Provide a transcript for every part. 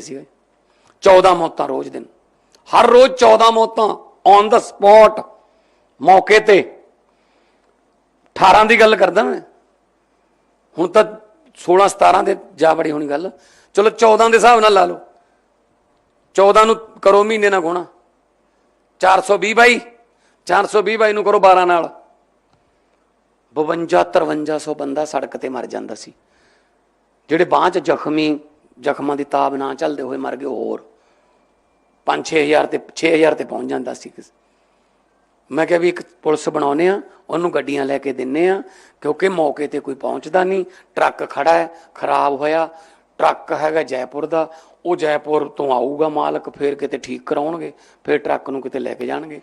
ਸੀ 14 ਮੌਤਾਂ ਰੋਜ਼ ਦਿਨ। ਹਰ ਰੋਜ਼ 14 ਮੌਤਾਂ ਔਨ ਦਾ ਸਪੌਟ ਮੌਕੇ ਤੇ। 18 ਦੀ ਗੱਲ ਕਰਦਾ ਮੈਂ। ਹੁਣ ਤਾਂ 16 17 ਦੇ ਜਾ ਬੜੀ ਹੋਣੀ ਗੱਲ। ਚਲੋ 14 ਦੇ ਹਿਸਾਬ ਨਾਲ ਲਾ ਲਓ। 14 ਨੂੰ ਕਰੋ ਮਹੀਨੇ ਨਾਲ ਗੁਣਾ। 420 ਬਾਈ। 420 ਬਾਈ ਨੂੰ ਕਰੋ 12 ਨਾਲ। 52 5300 ਬੰਦਾ ਸੜਕ ਤੇ ਮਰ ਜਾਂਦਾ ਸੀ। ਜਿਹੜੇ ਬਾਂਹ 'ਚ ਜ਼ਖਮੀ ਜ਼ਖਮਾਂ ਦੀ ਤਾਬ ਨਾ ਚੱਲਦੇ ਹੋਏ ਮਰ ਗਏ ਹੋਰ। 5-6000 ਤੇ 6000 ਤੇ ਪਹੁੰਚ ਜਾਂਦਾ ਸੀ ਮੈਂ ਕਿਹਾ ਵੀ ਇੱਕ ਪੁਲਿਸ ਬਣਾਉਨੇ ਆ ਉਹਨੂੰ ਗੱਡੀਆਂ ਲੈ ਕੇ ਦਿੰਨੇ ਆ ਕਿਉਂਕਿ ਮੌਕੇ ਤੇ ਕੋਈ ਪਹੁੰਚਦਾ ਨਹੀਂ। ਟਰੱਕ ਖੜਾ ਹੈ, ਖਰਾਬ ਹੋਇਆ। ਟਰੱਕ ਹੈਗਾ ਜੈਪੁਰ ਦਾ। ਉਹ ਜੈਪੁਰ ਤੋਂ ਆਊਗਾ ਮਾਲਕ, ਫਿਰ ਕਿਤੇ ਠੀਕ ਕਰਾਉਣਗੇ, ਫਿਰ ਟਰੱਕ ਨੂੰ ਕਿਤੇ ਲੈ ਕੇ ਜਾਣਗੇ।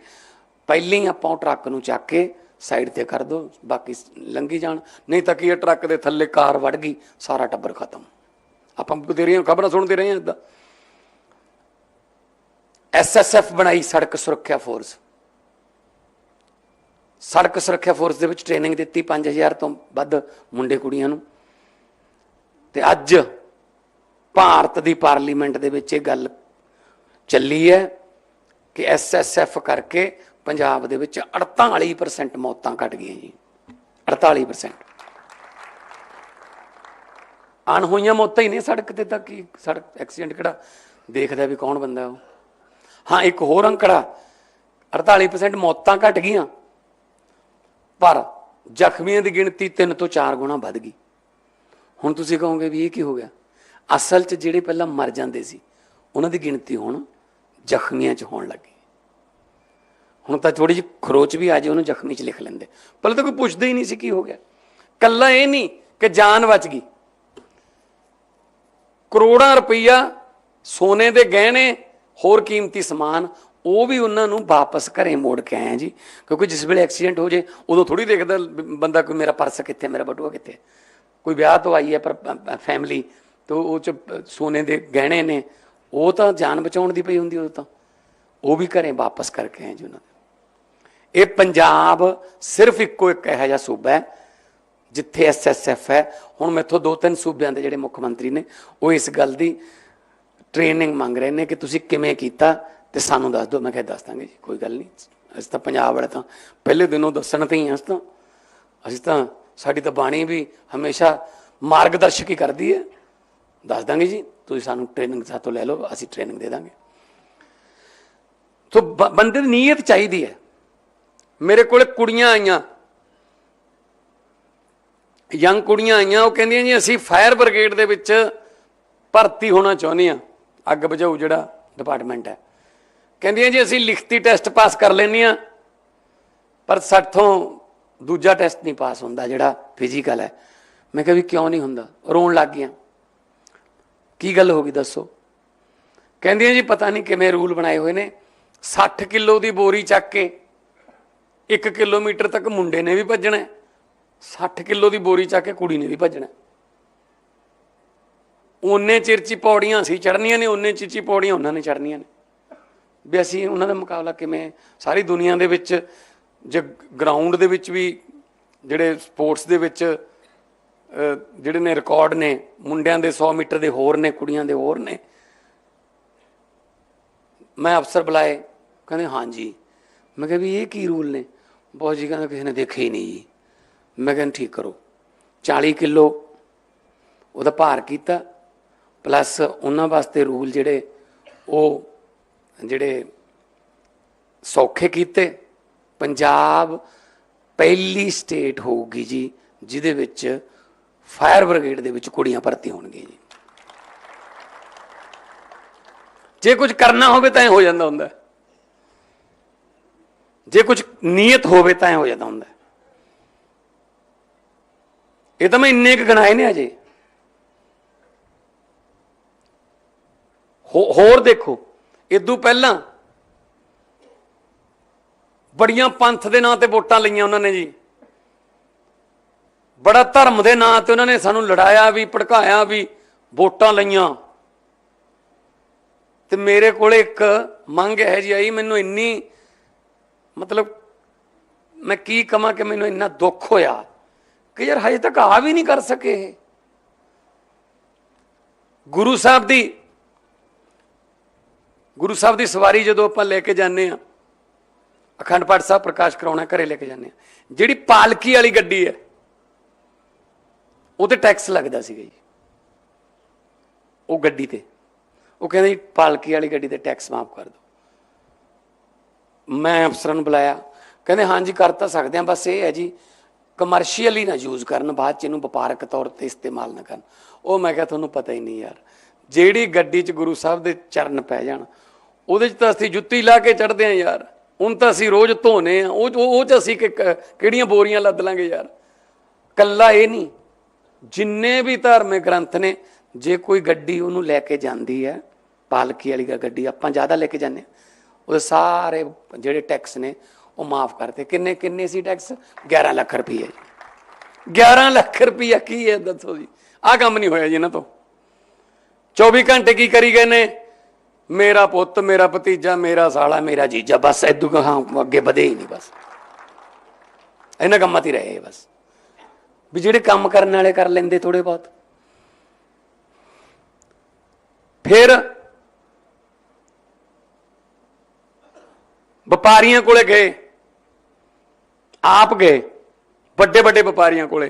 ਪਹਿਲਾਂ ਹੀ ਆਪਾਂ ਉਹ ਟਰੱਕ ਨੂੰ ਚੱਕ ਕੇ ਸਾਈਡ ਤੇ ਕਰ ਦੋ, ਬਾਕੀ ਲੰਗੀ ਜਾਣ। ਨਹੀਂ ਤਾਂ ਕਿ ਇਹ ਟਰੱਕ ਦੇ ਥੱਲੇ ਕਾਰ ਵੜ ਗਈ, ਸਾਰਾ ਟੱਬਰ ਖਤਮ। ਆਪਾਂ ਦੇ ਰਹੀਆਂ ਖਬਰਾਂ ਸੁਣਦੇ ਰਹੇ ਹਾਂ ਇਦਾਂ ਐਸਐਸਐਫ ਬਣਾਈ ਸੜਕ ਸੁਰੱਖਿਆ ਫੋਰਸ ਸੜਕ ਸੁਰੱਖਿਆ ਫੋਰਸ ਦੇ ਵਿੱਚ ਟ੍ਰੇਨਿੰਗ ਦਿੱਤੀ 5000 ਤੋਂ ਵੱਧ ਮੁੰਡੇ ਕੁੜੀਆਂ ਨੂੰ। ਤੇ ਅੱਜ ਭਾਰਤ ਦੀ ਪਾਰਲੀਮੈਂਟ ਦੇ ਵਿੱਚ ਇਹ ਗੱਲ ਚੱਲੀ ਹੈ ਕਿ ਐਸਐਸਐਫ ਕਰਕੇ ਪੰਜਾਬ ਦੇ ਵਿੱਚ 48% ਮੌਤਾਂ ਘਟ ਗਈਆਂ ਜੀ। 48% ਅਣਹੋਈਆਂ ਮੌਤਾਂ ਹੀ ਨੇ ਸੜਕ ਤੇ ਤਾਂ ਕੀ, ਸੜਕ ਐਕਸੀਡੈਂਟ ਕਿਹੜਾ? ਦੇਖਦਾ ਵੀ ਕੌਣ ਬੰਦਾ ਉਹ। ਹਾਂ, ਇੱਕ ਹੋਰ ਅੰਕੜਾ 48% ਮੌਤਾਂ ਘਟ ਗਈਆਂ, ਪਰ ਜ਼ਖਮੀਆਂ ਦੀ ਗਿਣਤੀ 3 ਤੋਂ 4 ਗੁਣਾ ਵੱਧ ਗਈ। ਹੁਣ ਤੁਸੀਂ ਕਹੋਗੇ ਵੀ ਇਹ ਕੀ ਹੋ ਗਿਆ? ਅਸਲ 'ਚ ਜਿਹੜੇ ਪਹਿਲਾਂ ਮਰ ਜਾਂਦੇ ਸੀ, ਉਹਨਾਂ ਦੀ ਗਿਣਤੀ ਹੁਣ ਜ਼ਖਮੀਆਂ 'ਚ ਹੋਣ ਲੱਗੀ ਹੁਣ ਤਾਂ ਥੋੜੀ ਜਿਹੀ ਖਰੋਚ ਵੀ ਆ ਜੇ, ਉਹਨੂੰ ਜ਼ਖਮੀ 'ਚ ਲਿਖ ਲੈਂਦੇ। ਪਹਿਲਾਂ ਤਾਂ ਕੋਈ ਪੁੱਛਦਾ ਹੀ ਨਹੀਂ ਸੀ ਕੀ ਹੋ ਗਿਆ। ਕੱਲਾ ਇਹ ਨਹੀਂ ਕਿ ਜਾਨ ਬਚ ਗਈ। ਕਰੋੜਾਂ ਰੁਪਈਆ ਸੋਨੇ ਦੇ ਗਹਿਣੇ, ਹੋਰ ਕੀਮਤੀ ਸਮਾਨ, ਉਹ ਵੀ ਉਹਨਾਂ ਨੂੰ ਵਾਪਸ ਘਰੇ ਮੋੜ ਕੇ ਆਏ ਜੀ। ਕਿਉਂਕਿ ਜਿਸ ਵੇਲੇ ਐਕਸੀਡੈਂਟ ਹੋ ਜੇ, ਉਦੋਂ ਥੋੜੀ ਦੇਖਦਾ ਬੰਦਾ ਕੋਈ ਮੇਰਾ ਪਰਸ ਕਿੱਥੇ, ਮੇਰਾ ਬਟੂਆ ਕਿੱਥੇ। ਕੋਈ ਵਿਆਹ ਤੋਂ ਆਈ ਹੈ, ਪਰ ਫੈਮਿਲੀ ਤੋਂ ਉਹ ਚ ਸੋਨੇ ਦੇ ਗਹਿਣੇ ਨੇ, ਉਹ ਤਾਂ ਜਾਨ ਬਚਾਉਣ ਦੀ ਪਈ ਹੁੰਦੀ ਉਹ ਤਾਂ। ਉਹ ਵੀ ਘਰੇ ਵਾਪਸ ਕਰਕੇ ਆਏ ਜੀ ਉਹਨਾਂ ਦੇ। ਇਹ ਪੰਜਾਬ ਸਿਰਫ ਇੱਕੋ ਇੱਕ ਇਹੋ ਜਿਹਾ ਸੂਬਾ ਹੈ ਜਿੱਥੇ ਐਸਐਸਐਫ ਹੈ, ਹੁਣ ਮੈਥੋਂ ਦੋ ਤਿੰਨ ਸੂਬਿਆਂ ਦੇ ਜਿਹੜੇ ਮੁੱਖ ਮੰਤਰੀ ਨੇ, ਉਹ ਇਸ ਗੱਲ ਦੀ ਟ੍ਰੇਨਿੰਗ ਮੰਗ ਰਹੇ ਨੇ ਕਿ ਤੁਸੀਂ ਕਿਵੇਂ ਕੀਤਾ ਤੇ ਸਾਨੂੰ ਦੱਸ ਦਿਓ। ਮੈਂ ਕਿਹਾ ਦੱਸ ਦਾਂਗੇ ਜੀ, ਕੋਈ ਗੱਲ ਨਹੀਂ। ਅਸੀਂ ਤਾਂ ਪੰਜਾਬ ਵਾਲੇ ਤਾਂ ਪਹਿਲੇ ਦਿਨੋਂ ਦੱਸਣ ਤੇ ਹੀ ਹਾਂ, ਅਸੀਂ ਤਾਂ ਅਸੀਂ ਤਾਂ ਸਾਡੀ ਤਾਂ ਬਾਣੀ ਵੀ ਹਮੇਸ਼ਾ ਮਾਰਗਦਰਸ਼ਕ ਹੀ ਕਰਦੀ ਹੈ। ਦੱਸ ਦਾਂਗੇ ਜੀ, ਤੁਸੀਂ ਸਾਨੂੰ ਟ੍ਰੇਨਿੰਗ ਸਾਤੋਂ ਲੈ ਲਓ, ਅਸੀਂ ਟ੍ਰੇਨਿੰਗ ਦੇ ਦਾਂਗੇ। ਤੋ ਬ- ਬੰਦੇ ਦੀ ਨੀਅਤ ਚਾਹੀਦੀ ਹੈ। ਮੇਰੇ ਕੋਲੇ ਕੁੜੀਆਂ ਆਈਆਂ ਯੰਗ ਕੁੜੀਆਂ ਆਈਆਂ, ਉਹ ਕਹਿੰਦੀਆਂ ਜੀ, ਅਸੀਂ ਫਾਇਰ ਬ੍ਰਿਗੇਡ ਦੇ ਵਿੱਚ ਭਰਤੀ ਹੋਣਾ ਚਾਹੁੰਦੇ ਆ ਅੱਗ ਬੁਝਾਊ ਜਿਹੜਾ ਡਿਪਾਰਟਮੈਂਟ ਹੈ। ਕਹਿੰਦੀਆਂ ਜੀ, ਅਸੀਂ ਲਿਖਤੀ ਟੈਸਟ ਪਾਸ ਕਰ ਲੈਂਦੇ ਆ ਪਰ ਸਾਥੋਂ ਦੂਜਾ ਟੈਸਟ ਨਹੀਂ ਪਾਸ ਹੁੰਦਾ ਜਿਹੜਾ ਫਿਜ਼ੀਕਲ ਹੈ। ਮੈਂ ਕਿਹਾ ਵੀ ਕਿਉਂ ਨਹੀਂ ਹੁੰਦਾ? ਰੋਣ ਲੱਗ ਗਿਆ ਕੀ ਗੱਲ ਹੋ ਗਈ ਦੱਸੋ? ਕਹਿੰਦੀਆਂ ਜੀ, ਪਤਾ ਨਹੀਂ ਕਿਵੇਂ ਰੂਲ ਬਣਾਏ ਹੋਏ ਨੇ। 60 ਕਿਲੋ ਦੀ ਬੋਰੀ ਚੱਕ ਕੇ 1 ਕਿਲੋਮੀਟਰ ਤੱਕ ਮੁੰਡੇ ਨੇ ਵੀ ਭੱਜਣਾ ਹੈ। 60 ਕਿਲੋ ਦੀ ਬੋਰੀ ਚੱਕ ਕੇ ਕੁੜੀ ਨੇ ਵੀ ਭੱਜਣਾ। ਹੈ। ਉਹਨੇ ਚਿਰ ਪੌੜੀਆਂ ਸੀ ਚੜਨੀਆਂ ਨੇ ਉਹਨੇ ਚਿਰਚੀ ਪੌੜੀਆਂ ਉਹਨਾਂ ਨੇ ਚੜਨੀਆਂ ਨੇ। ਵੀ ਅਸੀਂ ਉਹਨਾਂ ਦਾ ਮੁਕਾਬਲਾ ਕਿਵੇਂ, ਸਾਰੀ ਦੁਨੀਆ ਦੇ ਵਿੱਚ ਜੇ ਗਰਾਊਂਡ ਦੇ ਵਿੱਚ ਵੀ ਜਿਹੜੇ ਸਪੋਰਟਸ ਦੇ ਵਿੱਚ ਜਿਹੜੇ ਨੇ ਰਿਕਾਰਡ ਨੇ, ਮੁੰਡਿਆਂ ਦੇ 100 ਮੀਟਰ ਦੇ ਹੋਰ ਨੇ, ਕੁੜੀਆਂ ਦੇ ਹੋਰ ਨੇ। ਮੈਂ ਅਫਸਰ ਬੁਲਾਏ, ਕਹਿੰਦੇ, ਹਾਂਜੀ। ਮੈਂ ਕਿਹਾ, ਵੀ ਇਹ ਕੀ ਰੂਲ ਨੇ? ਬਹੁਤ ਜੀ ਕਹਿੰਦਾ, ਕਿਸੇ ਨੇ ਦੇਖੇ ਹੀ ਨਹੀਂ ਜੀ। ਮੈਂ ਕਹਿੰਦਾ ਠੀਕ ਕਰੋ। 40 ਕਿਲੋ ਉਹਦਾ ਭਾਰ ਕੀਤਾ ਪਲੱਸ ਉਹਨਾਂ ਵਾਸਤੇ ਰੂਲ ਜਿਹੜੇ ਉਹ ਜਿਹੜੇ ਸੌਖੇ ਕੀਤੇ। ਪੰਜਾਬ ਪਹਿਲੀ ਸਟੇਟ ਹੋਊਗੀ ਜੀ, ਜਿਹਦੇ ਵਿੱਚ ਫਾਇਰ ਬ੍ਰਿਗੇਡ ਦੇ ਵਿੱਚ ਕੁੜੀਆਂ ਭਰਤੀ ਹੋਣਗੀਆਂ ਜੀ। ਜੇ ਕੁਝ ਕਰਨਾ ਹੋਵੇ ਤਾਂ ਇਹ ਹੋ ਜਾਂਦਾ ਹੁੰਦਾ। ਜੇ ਕੁਝ ਨੀਅਤ ਹੋਵੇ ਤਾਂ ਇਹ ਹੋ ਜਾਂਦਾ ਹੁੰਦਾ। ਇਹ ਤਾਂ ਮੈਂ ਇੰਨੇ ਕੁ ਗਣਾਏ ਨੇ ਅਜੇ ਹੋ- ਹੋਰ ਦੇਖੋ ਇਦੋਂ ਪਹਿਲਾਂ ਬੜੀਆਂ ਪੰਥ ਦੇ ਨਾਂ ਤੇ ਵੋਟਾਂ ਲਈਆਂ ਉਹਨਾਂ ਨੇ ਜੀ। ਬੜਾ ਧਰਮ ਦੇ ਨਾਂ ਤੇ ਉਹਨਾਂ ਨੇ ਸਾਨੂੰ ਲੜਾਇਆ ਵੀ, ਭੜਕਾਇਆ ਵੀ, ਵੋਟਾਂ ਲਈਆਂ। ਤੇ ਮੇਰੇ ਕੋਲ ਇੱਕ ਮੰਗ ਹੈ ਜੀ ਆਈ, ਮੈਨੂੰ ਇੰਨੀ ਮਤਲਬ ਮੈਂ ਕੀ ਕਹਾਂ ਕਿ ਮੈਨੂੰ ਇੰਨਾ ਦੁੱਖ ਹੋਇਆ। ਕਿ ਯਾਰ ਹਜੇ ਤੱਕ ਆ ਵੀ ਨਹੀਂ ਕਰ ਸਕੇ ਇਹ। ਗੁਰੂ ਸਾਹਿਬ ਦੀ, ਗੁਰੂ ਸਾਹਿਬ ਦੀ ਸਵਾਰੀ ਜਦੋਂ ਆਪਾਂ ਲੈ ਕੇ ਜਾਂਦੇ ਆ ਅਖੰਡ ਪਾਠ ਸਾਹਿਬ ਪ੍ਰਕਾਸ਼ ਕਰਾਉਣਾ, ਘਰੇ ਲੈ ਕੇ ਜਾਂਦੇ ਆ ਜਿਹੜੀ ਪਾਲਕੀ ਵਾਲੀ ਗੱਡੀ ਹੈ, ਉਹ ਤੇ ਟੈਕਸ ਲੱਗਦਾ ਸੀਗਾ ਜੀ। ਉਹ ਗੱਡੀ ਤੇ। ਉਹ ਕਹਿੰਦੇ ਜੀ, ਪਾਲਕੀ ਵਾਲੀ ਗੱਡੀ ਤੇ ਟੈਕਸ ਮਾਫ ਕਰ ਦਿਓ। ਮੈਂ ਅਫਸਰਾਂ ਨੂੰ ਬੁਲਾਇਆ। ਕਹਿੰਦੇ, ਹਾਂਜੀ, ਕਰ ਤਾਂ ਸਕਦੇ ਆ ਬਸ ਇਹ ਹੈ ਜੀ। ਕਮਰਸ਼ੀਅਲੀ ਨਾ ਯੂਜ਼ ਕਰਨ, ਬਾਅਦ ਚ ਇਹਨੂੰ ਵਪਾਰਕ ਤੌਰ ਤੇ ਇਸਤੇਮਾਲ ਨਾ ਕਰਨ। ਉਹ ਮੈਂ ਕਿਹਾ ਤੁਹਾਨੂੰ ਪਤਾ ਹੀ ਨਹੀਂ ਯਾਰ, ਜਿਹੜੀ ਗੱਡੀ 'ਚ ਗੁਰੂ ਸਾਹਿਬ ਦੇ ਚਰਨ ਪੈ ਜਾਣ, ਉਹਦੇ 'ਚ ਤਾਂ ਅਸੀਂ ਜੁੱਤੀ ਲਾ ਕੇ ਚੜਦੇ ਆ ਯਾਰ। ਹੁਣ ਤਾਂ ਅਸੀਂ ਰੋਜ਼ ਧੋਨੇ ਆ, ਉਹ ਉਹ 'ਚ ਅਸੀਂ ਕਿਹੜੀਆਂ ਬੋਰੀਆਂ ਲੱਦ ਲਾਂਗੇ ਯਾਰ। ਕੱਲਾ ਇਹ ਨਹੀਂ, ਜਿੰਨੇ ਵੀ ਧਾਰਮਿਕ ਗ੍ਰੰਥ ਨੇ, ਜੇ ਕੋਈ ਗੱਡੀ ਉਹਨੂੰ ਲੈ ਕੇ ਜਾਂਦੀ ਹੈ, ਪਾਲਕੀ ਵਾਲੀ ਗ- ਗੱਡੀ, ਆਪਾਂ ਜ਼ਿਆਦਾ ਲੈ ਕੇ ਜਾਂਦੇ ਹਾਂ, ਉਹਦੇ ਸਾਰੇ ਜਿਹੜੇ ਟੈਕਸ ਨੇ ਉਹ ਮਾਫ ਕਰਤੇ ਕਿੰਨੇ ਕਿੰਨੇ ਸੀ ਟੈਕਸ 11 ਲੱਖ ਰੁਪਏ ਜੀ। 11 ਲੱਖ ਰੁਪਏ ਕੀ ਹੈ, ਦੱਸੋ ਜੀ। ਆਹ ਕੰਮ ਨਹੀਂ ਹੋਇਆ ਜੀ ਇਹਨਾਂ ਤੋਂ। 24 ਘੰਟੇ ਕੀ ਕਰੀ ਗਏ ਨੇ? ਮੇਰਾ ਪੁੱਤ, ਮੇਰਾ ਭਤੀਜਾ, ਮੇਰਾ ਸਾਲਾ, ਮੇਰਾ ਜੀਜਾ, ਬਸ ਇਦੋਂ ਕਹਾਂ ਅੱਗੇ ਵਧੇ ਹੀ ਨਹੀਂ ਬਸ। ਇਹਨਾਂ ਕੰਮਾਂ 'ਤੇ ਰਹੇ ਬਸ। ਵੀ ਜਿਹੜੇ ਕੰਮ ਕਰਨ ਵਾਲੇ ਕਰ ਲੈਂਦੇ ਥੋੜੇ ਬਹੁਤ। ਫਿਰ ਵਪਾਰੀਆਂ ਕੋਲੇ ਗਏ। ਆਪ ਗਏ, ਵੱਡੇ ਵੱਡੇ ਵਪਾਰੀਆਂ ਕੋਲੇ,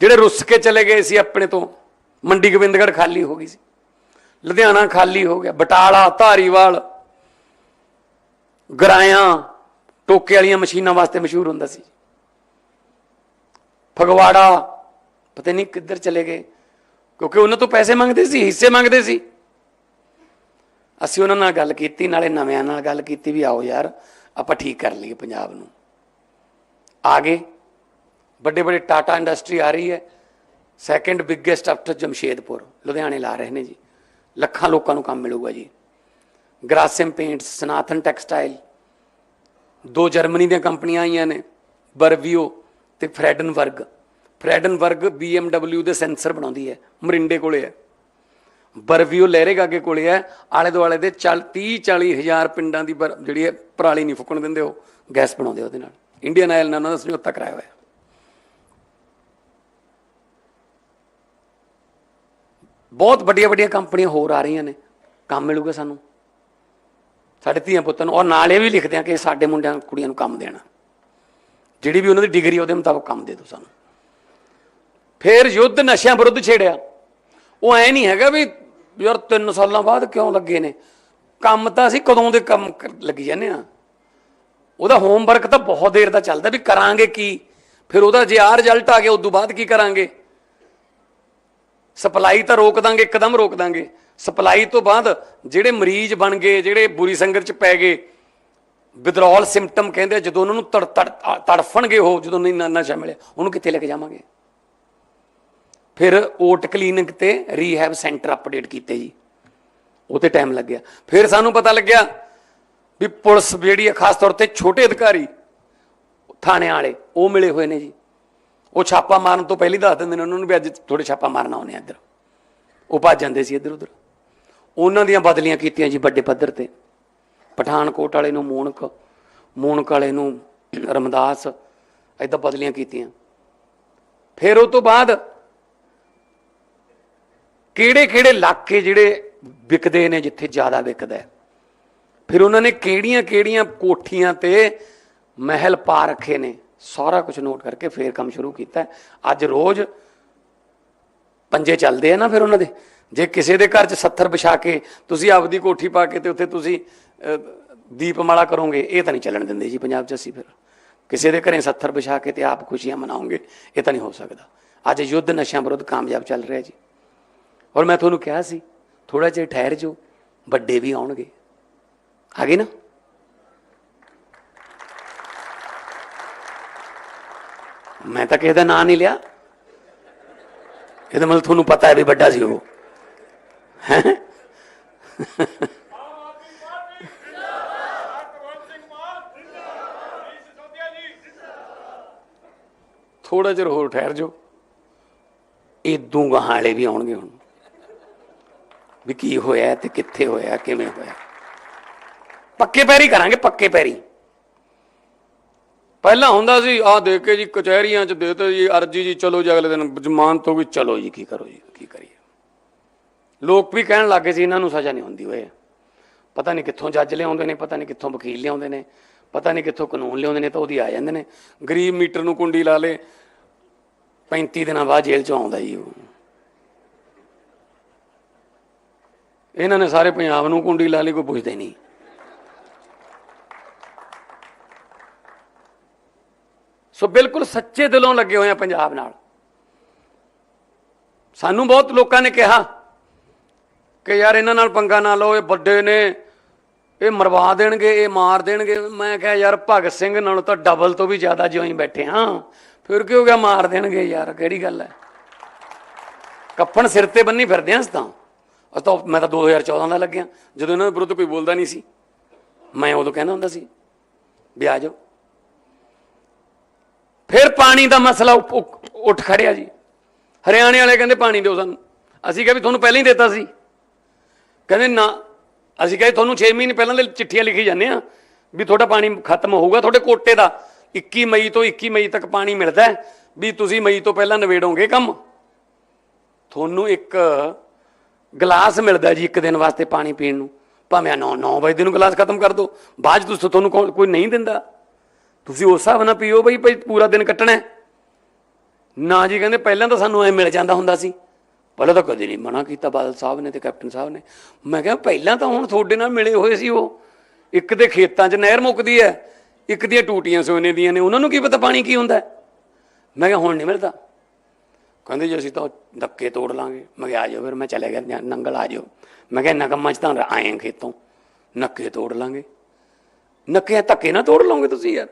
ਜਿਹੜੇ ਰੁੱਸ ਕੇ ਚਲੇ ਗਏ ਸੀ ਆਪਣੇ ਤੋਂ, ਮੰਡੀ ਗੋਬਿੰਦਗੜ੍ਹ ਖਾਲੀ ਹੋ ਗਈ ਸੀ। ਲੁਧਿਆਣਾ ਖਾਲੀ ਹੋ ਗਿਆ, ਬਟਾਲਾ, ਧਾਰੀਵਾਲ, ਗਰਾਇਆਂ, ਟੋਕੇ ਵਾਲੀਆਂ ਮਸ਼ੀਨਾਂ ਵਾਸਤੇ ਮਸ਼ਹੂਰ ਹੁੰਦਾ ਸੀ। ਫਗਵਾੜਾ, ਪਤਾ ਨਹੀਂ ਕਿੱਧਰ ਚਲੇ ਗਏ, ਕਿਉਂਕਿ ਉਹਨਾਂ ਤੋਂ ਪੈਸੇ ਮੰਗਦੇ ਸੀ, ਹਿੱਸੇ ਮੰਗਦੇ ਸੀ। ਅਸੀਂ ਉਹਨਾਂ ਨਾਲ ਗੱਲ ਕੀਤੀ, ਨਾਲੇ ਨਵਿਆਂ ਨਾਲ ਗੱਲ ਕੀਤੀ ਵੀ ਆਓ ਯਾਰ, ਆਪਾਂ ਠੀਕ ਕਰ ਲਈਏ ਪੰਜਾਬ ਨੂੰ। ਆ ਗਏ ਵੱਡੇ ਵੱਡੇ ਟਾਟਾ ਇੰਡਸਟਰੀ ਆ ਰਹੀ ਹੈ ਸੈਕੰਡ ਬਿਗੇਸਟ ਆਫਟਰ ਜਮਸ਼ੇਦਪੁਰ ਲੁਧਿਆਣੇ ਲਾ ਰਹੇ ਨੇ ਜੀ ਲੱਖਾਂ ਲੋਕਾਂ ਨੂੰ ਕੰਮ ਮਿਲੂਗਾ ਜੀ ਗ੍ਰਾਸਿਮ ਪੇਂਟਸ ਸਨਾਤਨ ਟੈਕਸਟਾਈਲ ਦੋ ਜਰਮਨੀ ਦੀਆਂ ਕੰਪਨੀਆਂ ਆਈਆਂ ਨੇ ਬਰਵੀਓ ਤੇ ਫਰੈਡਨਵਰਗ ਫਰੈਡਨਵਰਗ BMW ਦੇ ਸੈਂਸਰ ਬਣਾਉਂਦੀ ਹੈ ਮਰਿੰਡੇ ਕੋਲੇ ਹੈ ਬਰਵੀਓ ਲਹਿਰੇਗਾਗੇ ਕੋਲੇ ਹੈ ਆਲੇ ਦੁਆਲੇ ਦੇ 30 40 ਹਜ਼ਾਰ ਪਿੰਡਾਂ ਦੀ ਬਰ- ਜਿਹੜੀ ਹੈ ਪਰਾਲੀ ਨਹੀਂ ਫੁੱਕਣ ਦਿੰਦੇ ਉਹ ਗੈਸ ਬਣਾਉਂਦੇ ਉਹਦੇ ਨਾਲ ਇੰਡੀਅਨ ਆਇਲ ਨੇ ਉਹਨਾਂ ਦਾ ਸਮਝੌਤਾ ਕਰਾਇਆ ਹੋਇਆ ਬਹੁਤ ਵੱਡੀਆਂ ਵੱਡੀਆਂ ਕੰਪਨੀਆਂ ਹੋਰ ਆ ਰਹੀਆਂ ਨੇ ਕੰਮ ਮਿਲੂਗਾ ਸਾਨੂੰ ਸਾਡੇ ਧੀਆਂ ਪੁੱਤਾਂ ਨੂੰ ਔਰ ਨਾਲ ਇਹ ਵੀ ਲਿਖਦੇ ਆ ਕਿ ਸਾਡੇ ਮੁੰਡਿਆਂ ਕੁੜੀਆਂ ਨੂੰ ਕੰਮ ਦੇਣਾ ਜਿਹੜੀ ਵੀ ਉਹਨਾਂ ਦੀ ਡਿਗਰੀ ਉਹਦੇ ਮੁਤਾਬਕ ਕੰਮ ਦੇ ਦਿਓ ਸਾਨੂੰ ਫਿਰ ਯੁੱਧ ਨਸ਼ਿਆਂ ਵਿਰੁੱਧ ਛੇੜਿਆ ਉਹ ਐ ਨਹੀਂ ਹੈਗਾ ਵੀ ਯਾਰ 3 ਸਾਲਾਂ ਬਾਅਦ ਕਿਉਂ ਲੱਗੇ ਨੇ ਕੰਮ ਤਾਂ ਅਸੀਂ ਕਦੋਂ ਦੇ ਕੰਮ ਲੱਗੀ ਜਾਂਦੇ ਆ ਉਹਦਾ ਹੋਮਵਰਕ ਤਾਂ ਬਹੁਤ ਦੇਰ ਦਾ ਚੱਲਦਾ ਵੀ ਕਰਾਂਗੇ ਕੀ? ਫਿਰ ਉਹਦਾ ਜੇ ਆ ਰਿਜ਼ਲਟ ਆ ਗਿਆ, ਉਦੋਂ ਬਾਅਦ ਕੀ ਕਰਾਂਗੇ? ਸਪਲਾਈ ਤਾਂ ਰੋਕ ਦਾਂਗੇ, ਇੱਕਦਮ ਰੋਕ ਦਾਂਗੇ। ਸਪਲਾਈ ਤੋਂ ਬਾਅਦ ਜਿਹੜੇ ਮਰੀਜ਼ ਬਣ ਗਏ, ਜਿਹੜੇ ਬੁਰੀ ਸੰਗਤ ਚ ਪੈ ਗਏ ਵਿਦਰੋਲ ਸਿੰਪਟਮ ਕਹਿੰਦੇ ਜਦੋਂ ਉਹਨਾਂ ਨੂੰ ਤੜ ਤੜ ਤੜਫਣਗੇ ਉਹ, ਜਦੋਂ ਨਹੀਂ ਨ- ਨਸ਼ਾ ਮਿਲਿਆ ਉਹਨੂੰ ਕਿੱਥੇ ਲੈ ਕੇ ਜਾਵਾਂਗੇ? ਫਿਰ ਓਟ ਕਲੀਨਿਕ ਤੇ ਰੀਹੈਬ ਸੈਂਟਰ ਅਪਡੇਟ ਕੀਤੇ ਜੀ। ਉਹ ਤੇ ਟਾਈਮ ਲੱਗਿਆ। ਫਿਰ ਸਾਨੂੰ ਪਤਾ ਲੱਗਿਆ ਵੀ ਪੁਲਿਸ ਜਿਹੜੀ ਹੈ ਖਾਸ ਤੌਰ ਤੇ ਛੋਟੇ ਅਧਿਕਾਰੀ ਥਾਣੇ ਵਾਲੇ, ਉਹ ਮਿਲੇ ਹੋਏ ਨੇ ਜੀ। ਉਹ ਛਾਪਾ ਮਾਰਨ ਤੋਂ ਪਹਿਲਾਂ ਹੀ ਦੱਸ ਦਿੰਦੇ ਨੇ ਉਹਨਾਂ ਨੂੰ ਵੀ ਅੱਜ ਥੋੜੇ ਛਾਪਾ ਮਾਰਨਾ ਆਉਨੇ ਇੱਧਰ। ਉਹ ਭੱਜ ਜਾਂਦੇ ਸੀ ਇੱਧਰ ਉੱਧਰ ਉਹਨਾਂ ਦੀਆਂ ਬਦਲੀਆਂ ਕੀਤੀਆਂ ਜੀ ਵੱਡੇ ਪੱਧਰ ਤੇ। ਪਠਾਨਕੋਟ ਵਾਲੇ ਨੂੰ ਮੂਣਕ ਮੂਣਕ ਵਾਲੇ ਨੂੰ ਰਮਦਾਸ ਐਦਾਂ ਬਦਲੀਆਂ ਕੀਤੀਆਂ। ਫਿਰ ਉਹ ਤੋਂ ਬਾਅਦ ਕਿਹੜੇ ਕਿਹੜੇ ਇਲਾਕੇ ਜਿਹੜੇ ਵਿਕਦੇ ਨੇ, ਜਿੱਥੇ ਜ਼ਿਆਦਾ ਵਿਕਦਾ ਹੈ? ਫਿਰ ਉਹਨਾਂ ਨੇ ਕਿਹੜੀਆਂ ਕਿਹੜੀਆਂ ਕੋਠੀਆਂ ਤੇ ਮਹਿਲ ਪਾ ਰੱਖੇ ਨੇ? ਸਾਰਾ ਕੁਝ ਨੋਟ ਕਰਕੇ ਫੇਰ ਕੰਮ ਸ਼ੁਰੂ ਕੀਤਾ। ਅੱਜ ਰੋਜ਼ ਪੰਜੇ ਚੱਲਦੇ ਆ ਨਾ ਫਿਰ ਉਹਨਾਂ ਦੇ। ਜੇ ਕਿਸੇ ਦੇ ਘਰ 'ਚ 70 ਵਿਛਾ ਕੇ ਤੁਸੀਂ ਆਪਦੀ ਕੋਠੀ ਪਾ ਕੇ ਤੇ ਉੱਥੇ ਤੁਸੀਂ ਦੀਪਮਾਲਾ ਕਰੋਗੇ, ਇਹ ਤਾਂ ਨਹੀਂ ਚੱਲਣ ਦਿੰਦੇ ਜੀ ਪੰਜਾਬ 'ਚ ਅਸੀਂ ਫਿਰ। ਕਿਸੇ ਦੇ ਘਰੇ 70 ਵਿਛਾ ਕੇ ਤੇ ਆਪ ਖੁਸ਼ੀਆਂ ਮਨਾਉਂਗੇ ਇਹ ਤਾਂ ਨਹੀਂ ਹੋ ਸਕਦਾ। ਅੱਜ ਯੁੱਧ ਨਸ਼ਿਆਂ ਵਿਰੁੱਧ ਕਾਮਯਾਬ ਚੱਲ ਰਿਹਾ ਜੀ। ਔਰ ਮੈਂ ਤੁਹਾਨੂੰ ਕਿਹਾ ਸੀ ਥੋੜਾ ਜਿਹਾ ਠਹਿਰ ਜਾਓ, ਵੱਡੇ ਵੀ ਆਉਣਗੇ। ਆ ਗਏ ਨਾ ਮੈਂ ਤਾਂ ਕਿਸੇ ਦਾ ਨਾਂ ਨਹੀਂ ਲਿਆ ਇਹਦਾ ਮਤਲਬ ਤੁਹਾਨੂੰ ਪਤਾ ਹੈ ਵੀ ਵੱਡਾ ਸੀ ਉਹ ਹੈ ਥੋੜਾ ਜਿਹਾ ਹੋਰ ਠਹਿਰ ਜਾਓ ਇਦੋਂ ਗਾਹਾਂ ਵਾਲੇ ਵੀ ਆਉਣਗੇ ਹੁਣ ਵੀ ਕੀ ਹੋਇਆ ਤੇ ਕਿੱਥੇ ਹੋਇਆ ਕਿਵੇਂ ਹੋਇਆ ਪੱਕੇ ਪੈਰੀ ਕਰਾਂਗੇ, ਪੱਕੇ ਪੈਰੀ। ਪਹਿਲਾਂ ਹੁੰਦਾ ਸੀ ਆ ਦੇ ਕੇ ਜੀ ਕਚਹਿਰੀਆਂ 'ਚ ਦੇ ਦੇਤੇ ਜੀ, ਅਰਜੀ ਜੀ, ਚਲੋ ਜੀ ਅਗਲੇ ਦਿਨ ਜ਼ਮਾਨਤ ਹੋ ਗਈ ਚਲੋ ਜੀ, ਕੀ ਕਰੋ ਜੀ, ਕੀ ਕਰੀਏ। ਲੋਕ ਵੀ ਕਹਿਣ ਲੱਗੇ ਸੀ, ਇਹਨਾਂ ਨੂੰ ਸਜ਼ਾ ਨਹੀਂ ਹੁੰਦੀ ਹੋਏ ਪਤਾ ਨਹੀਂ ਕਿੱਥੋਂ ਜੱਜ ਲਿਆਉਂਦੇ ਨੇ, ਪਤਾ ਨਹੀਂ ਕਿੱਥੋਂ ਵਕੀਲ ਲਿਆਉਂਦੇ ਨੇ, ਪਤਾ ਨਹੀਂ ਕਿੱਥੋਂ ਕਾਨੂੰਨ ਲਿਆਉਂਦੇ ਨੇ, ਤਾਂ ਉਹਦੀ ਆ ਜਾਂਦੇ ਨੇ। ਗਰੀਬ ਮੀਟਰ ਨੂੰ ਕੁੰਡੀ ਲਾ ਲੇ 35 ਦਿਨਾਂ ਬਾਅਦ ਜੇਲ੍ਹ ਚੋਂ ਆਉਂਦਾ ਜੀ ਉਹ। ਇਹਨਾਂ ਨੇ ਸਾਰੇ ਪੰਜਾਬ ਨੂੰ ਕੁੰਡੀ ਲਾ ਲਈ, ਕੋਈ ਪੁੱਛਦੇ ਨਹੀਂ। ਸੋ ਬਿਲਕੁਲ ਸੱਚੇ ਦਿਲੋਂ ਲੱਗੇ ਹੋਏ ਆ ਪੰਜਾਬ ਨਾਲ। ਸਾਨੂੰ ਬਹੁਤ ਲੋਕਾਂ ਨੇ ਕਿਹਾ ਕਿ ਯਾਰ ਇਹਨਾਂ ਨਾਲ ਪੰਗਾ ਨਾ ਲਓ, ਇਹ ਵੱਡੇ ਨੇ, ਇਹ ਮਰਵਾ ਦੇਣਗੇ, ਇਹ ਮਾਰ ਦੇਣਗੇ। ਮੈਂ ਕਿਹਾ ਯਾਰ ਭਗਤ ਸਿੰਘ ਨਾਲੋਂ ਤਾਂ ਡਬਲ ਤੋਂ ਵੀ ਜ਼ਿਆਦਾ ਜਿਉਂ ਬੈਠੇ ਹਾਂ। ਫਿਰ ਕੀ ਹੋ ਗਿਆ? ਮਾਰ ਦੇਣਗੇ ਯਾਰ, ਕਿਹੜੀ ਗੱਲ ਹੈ? ਕੱਪਣ ਸਿਰ ਤੇ ਬੰਨੀ ਫਿਰਦੇ ਹਾਂ ਤਾਂ। ਅਸੀਂ ਤਾਂ, ਮੈਂ ਤਾਂ 2014 ਦਾ ਲੱਗਿਆ। ਜਦੋਂ ਇਹਨਾਂ ਦੇ ਵਿਰੁੱਧ ਕੋਈ ਬੋਲਦਾ ਨਹੀਂ ਸੀ, ਮੈਂ ਉਦੋਂ ਕਹਿੰਦਾ ਹੁੰਦਾ ਸੀ, ਵੀ ਆ ਜਾਓ। ਫਿਰ ਪਾਣੀ ਦਾ ਮਸਲਾ ਉੱਪ- ਉੱਠ ਖੜਿਆ ਜੀ। ਹਰਿਆਣੇ ਵਾਲੇ ਕਹਿੰਦੇ ਪਾਣੀ ਦਿਓ ਸਾਨੂੰ। ਅਸੀਂ ਕਿਹਾ ਵੀ ਤੁਹਾਨੂੰ ਪਹਿਲਾਂ ਹੀ ਦਿੱਤਾ ਸੀ। ਕਹਿੰਦੇ ਨਾ, ਅਸੀਂ ਕਹੇ ਤੁਹਾਨੂੰ 6 ਮਹੀਨੇ ਪਹਿਲਾਂ ਦੇ ਚਿੱਠੀਆਂ ਲਿਖੀ ਜਾਂਦੇ ਆ ਵੀ ਤੁਹਾਡਾ ਪਾਣੀ ਖਤਮ ਹੋਊਗਾ ਤੁਹਾਡੇ ਕੋਟੇ ਦਾ। 21 ਮਈ ਤੋਂ 21 ਮਈ ਤੱਕ ਪਾਣੀ ਮਿਲਦਾ ਵੀ ਤੁਸੀਂ ਮਈ ਤੋਂ ਪਹਿਲਾਂ ਨਵੇੜੋਗੇ ਕੰਮ। ਤੁਹਾਨੂੰ ਇੱਕ ਗਲਾਸ ਮਿਲਦਾ ਜੀ ਇੱਕ ਦਿਨ ਵਾਸਤੇ ਪਾਣੀ ਪੀਣ ਨੂੰ। ਭਾਵੇਂ 9 9 ਵਜੇ ਨੂੰ ਗਲਾਸ ਖਤਮ ਕਰ ਦਿਓ ਬਾਅਦ 'ਚ ਤੁਸੀਂ ਤੁਹਾਨੂੰ ਕੌਣ- ਕੋਈ ਨਹੀਂ ਦਿੰਦਾ। ਤੁਸੀਂ ਉਸ ਹਿਸਾਬ ਨਾਲ ਪੀਓ ਬਈ ਭਾਈ ਪੂਰਾ ਦਿਨ ਕੱਟਣਾ ਨਾ ਜੀ ਕਹਿੰਦੇ ਪਹਿਲਾਂ ਤਾਂ ਸਾਨੂੰ ਐ ਮਿਲ ਜਾਂਦਾ ਹੁੰਦਾ ਸੀ। ਪਹਿਲਾਂ ਤਾਂ ਕਦੇ ਨਹੀਂ ਮਨਾ ਕੀਤਾ ਬਾਦਲ ਸਾਹਿਬ ਨੇ ਤੇ ਕੈਪਟਨ ਸਾਹਿਬ ਨੇ। ਮੈਂ ਕਿਹਾ ਪਹਿਲਾਂ ਤਾਂ ਹੁਣ ਤੁਹਾਡੇ ਨਾਲ ਮਿਲੇ ਹੋਏ ਸੀ ਉਹ। ਇੱਕ ਦੇ ਖੇਤਾਂ 'ਚ ਨਹਿਰ ਮੁੱਕਦੀ ਹੈ, ਇੱਕ ਦੀਆਂ ਟੂਟੀਆਂ ਸੋਨੇ ਦੀਆਂ ਨੇ। ਉਹਨਾਂ ਨੂੰ ਕੀ ਪਤਾ ਪਾਣੀ ਕੀ ਹੁੰਦਾ ਮੈਂ ਕਿਹਾ ਹੁਣ ਨਹੀਂ ਮਿਲਦਾ। ਕਹਿੰਦੇ ਜੀ ਅਸੀਂ ਤਾਂ ਧੱਕੇ ਤੋੜ ਲਾਂਗੇ। ਮੈਂ ਕਿਹਾ ਆ ਜਾਓ ਫਿਰ, ਮੈਂ ਚਲੇ ਗਿਆ ਨੰਗਲ, ਆ ਜਾਓ। ਮੈਂ ਕਿਹਾ ਇੰਨਾ ਕੰਮਾਂ 'ਚ ਤਾਂ ਆਏ ਖੇਤੋਂ। ਨੱਕੇ ਤੋੜ ਲਾਂਗੇ। ਨੱਕੇ ਧੱਕੇ ਨਾ ਤੋੜ ਲਓਗੇ ਤੁਸੀਂ ਯਾਰ।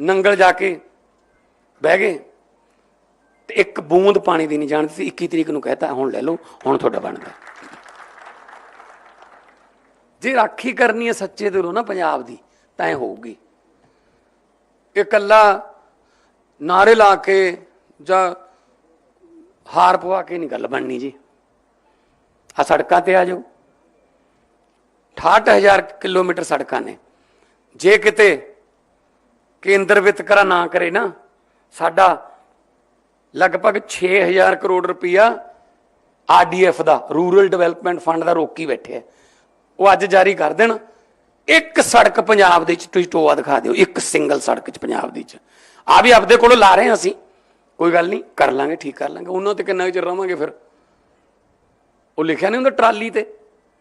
ਨੰਗਲ ਜਾ ਕੇ ਬਹਿ ਗਏ ਤੇ ਇੱਕ ਬੂੰਦ ਪਾਣੀ ਦੀ ਨਹੀਂ ਜਾਣਦੀ ਸੀ 21 ਤਰੀਕ ਨੂੰ ਕਹਤਾ, ਹੁਣ ਲੈ ਲਓ, ਹੁਣ ਤੁਹਾਡਾ ਬਣਦਾ। ਜੇ ਰਾਖੀ ਕਰਨੀ ਹੈ ਸੱਚੇ ਦਿਲੋਂ ਨਾ ਪੰਜਾਬ ਦੀ, ਤਾਂ ਇਹ ਹੋਊਗੀ। ਇਹ ਕੱਲਾ ਨਾਰੇ ਲਾ ਕੇ ਜਾਂ ਹਾਰ ਪਵਾ ਕੇ ਨਹੀਂ ਗੱਲ ਬਣਨੀ ਜੀ। ਆ ਸੜਕਾਂ ਤੇ ਆ ਜਾਓ। 68000 ਕਿਲੋਮੀਟਰ ਸੜਕਾਂ ਨੇ। ਜੇ ਕਿਤੇ ਕੇਂਦਰ ਵਿਤਕਰਾ ਨਾ ਕਰੇ ਨਾ, ਸਾਡਾ ਲਗਭਗ 6000 ਕਰੋੜ ਰੁਪਇਆ ਆਰਡੀਐਫ ਦਾ, ਰੂਰਲ ਡਿਵੈਲਪਮੈਂਟ ਫੰਡ ਦਾ ਰੋਕੀ ਬੈਠੇ ਆ ਉਹ ਅੱਜ ਜਾਰੀ ਕਰ ਦੇਣ। ਇੱਕ ਸੜਕ ਪੰਜਾਬ ਦੇ ਵਿੱਚ, ਤੁਸੀਂ ਟੋਆ ਦਿਖਾ ਦਿਓ, ਇੱਕ ਸਿੰਗਲ ਸੜਕ ਚ ਪੰਜਾਬ ਦੇ ਚ। ਆ ਵੀ ਆਪਦੇ ਕੋਲੋਂ ਲਾ ਰਹੇ ਹਾਂ ਅਸੀਂ। ਕੋਈ ਗੱਲ ਨਹੀਂ, ਕਰ ਲਾਂਗੇ, ਠੀਕ ਕਰ ਲਾਂਗੇ। ਉਹਨਾਂ ਤੇ ਕਿੰਨਾ ਕੁ ਚਿਰ ਰਵਾਂਗੇ ਫਿਰ? ਉਹ ਲਿਖਿਆ ਨਹੀਂ ਹੁੰਦਾ ਟਰਾਲੀ ਤੇ।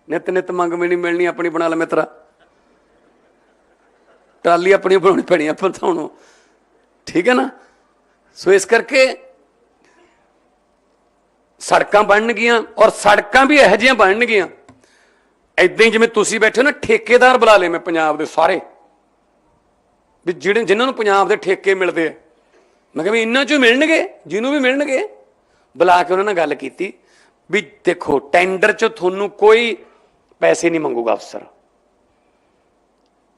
ਨਿਤ ਨਿਤ ਮੰਗ ਮਿਲਣੀ ਮਿਲਣੀ, ਆਪਣੀ ਬਣਾ ਲੈ ਮਿੱਤਰਾ। ਟਰਾਲੀ ਆਪਣੀ ਬਣਾਉਣੀ ਪੈਣੀ ਆਪਾਂ ਤਾਂ ਠੀਕ ਹੈ ਨਾ? ਸੋ ਇਸ ਕਰਕੇ ਸੜਕਾਂ ਬਣਨਗੀਆਂ ਔਰ ਸੜਕਾਂ ਵੀ ਇਹੋ ਜਿਹੀਆਂ ਬਣਨਗੀਆਂ। ਐਦਾਂ ਹੀ ਜਿਵੇਂ ਤੁਸੀਂ ਬੈਠੇ ਹੋ ਨਾ, ਠੇਕੇਦਾਰ ਬੁਲਾ ਲਏ ਮੈਂ ਪੰਜਾਬ ਦੇ ਸਾਰੇ। ਵੀ ਜਿਹੜੇ ਜਿਨ੍ਹਾਂ ਨੂੰ ਪੰਜਾਬ ਦੇ ਠੇਕੇ ਮਿਲਦੇ ਆ। ਮੈਂ ਕਿਹਾ ਵੀ ਇੰਨਾ ਚੋਂ ਮਿਲਣਗੇ, ਜਿਹਨੂੰ ਵੀ ਮਿਲਣਗੇ। ਬੁਲਾ ਕੇ ਉਹਨਾਂ ਨਾਲ ਗੱਲ ਕੀਤੀ। ਵੀ ਦੇਖੋ, ਟੈਂਡਰ 'ਚ ਤੁਹਾਨੂੰ ਕੋਈ ਪੈਸੇ ਨਹੀਂ ਮੰਗੂਗਾ ਅਫਸਰ।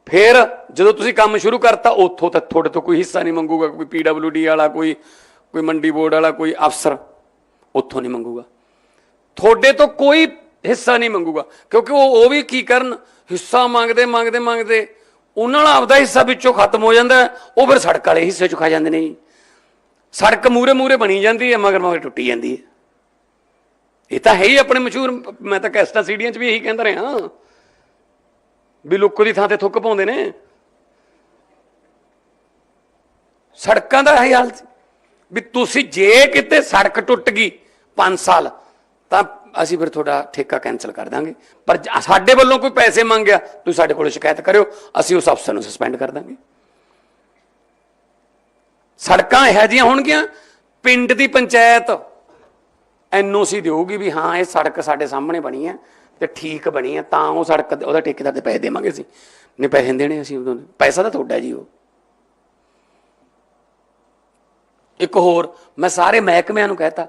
ਫਿਰ ਜਦੋਂ ਤੁਸੀਂ ਕੰਮ ਸ਼ੁਰੂ ਕਰਤਾ, ਉੱਥੋਂ ਤੱਕ ਤੁਹਾਡੇ ਤੋਂ ਕੋਈ ਹਿੱਸਾ ਨਹੀਂ ਮੰਗੂਗਾ, ਕੋਈ ਪੀਡਬਲਯੂਡੀ ਵਾਲਾ, ਕੋਈ ਕੋਈ ਮੰਡੀ ਬੋਰਡ ਵਾਲਾ, ਕੋਈ ਅਫਸਰ ਉੱਥੋਂ ਨਹੀਂ ਮੰਗੂਗਾ। ਤੁਹਾਡੇ ਤੋਂ ਕੋਈ ਹਿੱਸਾ ਨਹੀਂ ਮੰਗੂਗਾ, ਕਿਉਂਕਿ ਉਹ ਉਹ ਵੀ ਕੀ ਕਰਨ? ਹਿੱਸਾ ਮੰਗਦੇ ਮੰਗਦੇ ਮੰਗਦੇ, ਉਹਨਾਂ ਨਾਲ ਆਪਦਾ ਹਿੱਸਾ ਵਿੱਚੋਂ ਖਤਮ ਹੋ ਜਾਂਦਾ, ਉਹ ਫਿਰ ਸੜਕ ਵਾਲੇ ਹਿੱਸੇ ਚ ਖਾ ਜਾਂਦੇ ਨੇ ਜੀ। ਸੜਕ ਮੂਰੇ ਮੂਰੇ ਬਣੀ ਜਾਂਦੀ ਹੈ, ਮਗਰ ਮਗਰ ਟੁੱਟੀ ਜਾਂਦੀ ਹੈ। ਇਹ ਤਾਂ ਹੈ ਹੀ ਆਪਣੇ ਮਸ਼ਹੂਰ, ਮੈਂ ਤਾਂ ਕੈਸਟਾ ਸੀਡੀਆਂ 'ਚ ਵੀ ਇਹੀ ਕਹਿੰਦਾ ਰਿਹਾ। ਵੀ ਲੁੱਕ ਦੀ ਥਾਂ ਤੇ ਥੁੱਕ ਪਾਉਂਦੇ ਨੇ। ਸੜਕਾਂ ਦਾ ਇਹ ਹਾਲ ਸੀ। ਵੀ ਤੁਸੀਂ ਜੇ ਕਿਤੇ ਸੜਕ ਟੁੱਟ ਗਈ 5 ਸਾਲ, ਤਾਂ ਅਸੀਂ ਫਿਰ ਤੁਹਾਡਾ ਠੇਕਾ ਕੈਨਸਲ ਕਰ ਦਾਂਗੇ। ਪਰ ਸਾਡੇ ਵੱਲੋਂ ਕੋਈ ਪੈਸੇ ਮੰਗਿਆ, ਤੁਸੀਂ ਸਾਡੇ ਕੋਲ ਸ਼ਿਕਾਇਤ ਕਰਿਓ, ਅਸੀਂ ਉਸ ਅਫਸਰ ਨੂੰ ਸਸਪੈਂਡ ਕਰ ਦਾਂਗੇ। ਸੜਕਾਂ ਇਹੋ ਜਿਹੀਆਂ ਹੋਣਗੀਆਂ, ਪਿੰਡ ਦੀ ਪੰਚਾਇਤ ਐਨਓਸੀ ਦੇਊਗੀ ਵੀ ਹਾਂ, ਇਹ ਸੜਕ ਸਾਡੇ ਸਾਹਮਣੇ ਬਣੀ ਹੈ। ਤੇ ਠੀਕ ਬਣੀ ਹੈ ਤਾਂ ਉਹ ਸੜਕ ਉਹਦਾ ਠੇਕੇਦਾਰ ਦੇ ਪੈਸੇ ਦੇਵਾਂਗੇ ਅਸੀਂ। ਨਹੀਂ, ਪੈਸੇ ਦੇਣੇ ਅਸੀਂ ਉਦੋਂ ਪੈਸਾ ਤਾਂ ਤੁਹਾਡਾ ਜੀ ਉਹ। ਇੱਕ ਹੋਰ, ਮੈਂ ਸਾਰੇ ਮਹਿਕਮਿਆਂ ਨੂੰ ਕਹਿਤਾ।